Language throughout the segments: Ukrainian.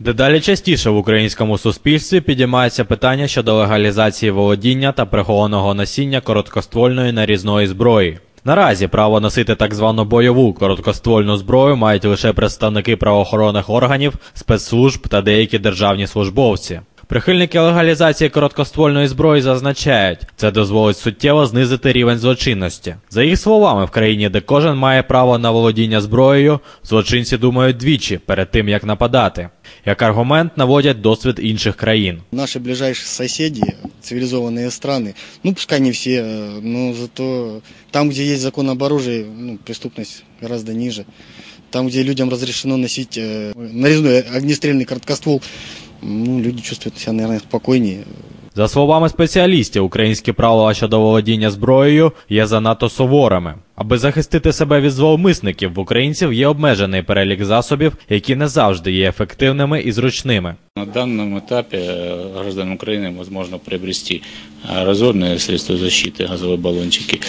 Дедалі частіше в українському суспільстві підіймається питання щодо легалізації володіння та прихованого носіння короткоствольної нарізної зброї. Наразі право носити так звану бойову короткоствольну зброю мають лише представники правоохоронних органів, спецслужб та деякі державні службовці. Прихильники легалізації короткоствольної зброї зазначають, це дозволить суттєво знизити рівень злочинності. За їх словами, в країні, де кожен має право на володіння зброєю, злочинці думають двічі перед тим як нападати. Як аргумент наводять досвід інших країн. Наши ближайшие соседи, цивилизованные страны, ну пускай не все, э, но зато там, где есть закон об оружии, ну, преступность гораздо ниже. Там, где людям разрешено носить э, нарезной огнестрельный короткоствол, ну, люди чувствуют себя, наверное, спокойнее. За словами спеціалістів, українські правила щодо володіння зброєю є занадто суворими. Аби захистити себе від зловмисників, в українців є обмежений перелік засобів, які не завжди є ефективними і зручними. На данном этапе э, гражданам Украины возможно приобрести э, разорные средства защиты, газовые баллончики,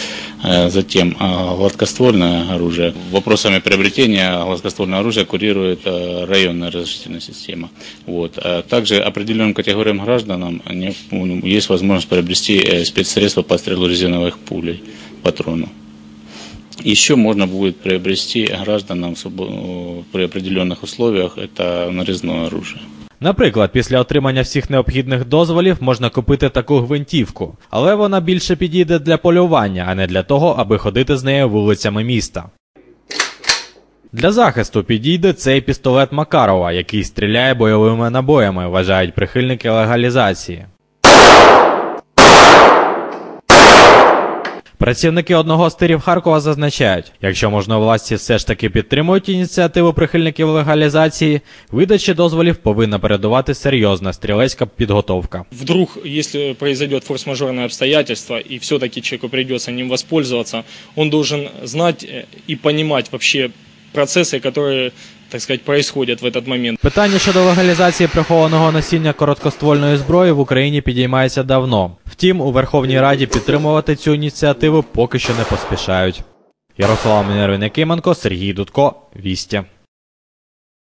э, затем э, гладкоствольное оружие. Вопросами приобретения гладкоствольного оружия курирует э, районная разрешительная система. Вот. А Также определенным категориям гражданам не- м, есть возможность приобрести э, спецсредства по стрелу резиновых пулей, патрону. Еще можно будет приобрести гражданам при определенных условиях это нарезное оружие. Наприклад, після отримання всіх необхідних дозволів можна купити таку гвинтівку, але вона більше підійде для полювання, а не для того, аби ходити з нею вулицями міста. Для захисту підійде цей пістолет Макарова, який стріляє бойовими набоями, вважають прихильники легалізації. Працівники одного з тирів Харкова зазначають, якщо можновладці все ж таки підтримують ініціативу прихильників легалізації, видачі дозволів повинна передувати серйозна стрілецька підготовка. Вдруг, если произойдет форс-мажорное обстоятельство, и все-таки человеку придется ним воспользоваться, он должен знать э, и понимать вообще процессы, которые, так сказать, происходят в этот момент. Питання щодо легалізації прихованого носіння короткоствольної зброї в Україні підіймається давно. Втім, у Верховній Раді підтримувати цю ініціативу поки що не поспішають. Ярослав Мінервін Якименко, Сергій Дудко, Вісті.